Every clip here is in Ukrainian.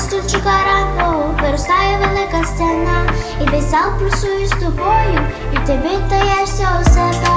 Наступчика рано виростає велика стіна, і весь зал просує з тобою, і ти віддаєшся у себе.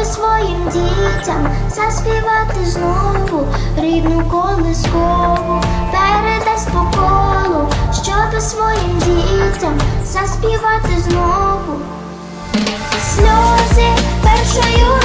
дати своїм дітям, заспівати знову рідну колискову, передасть по колу, щоби своїм дітям, заспівати знову. Сльози першою.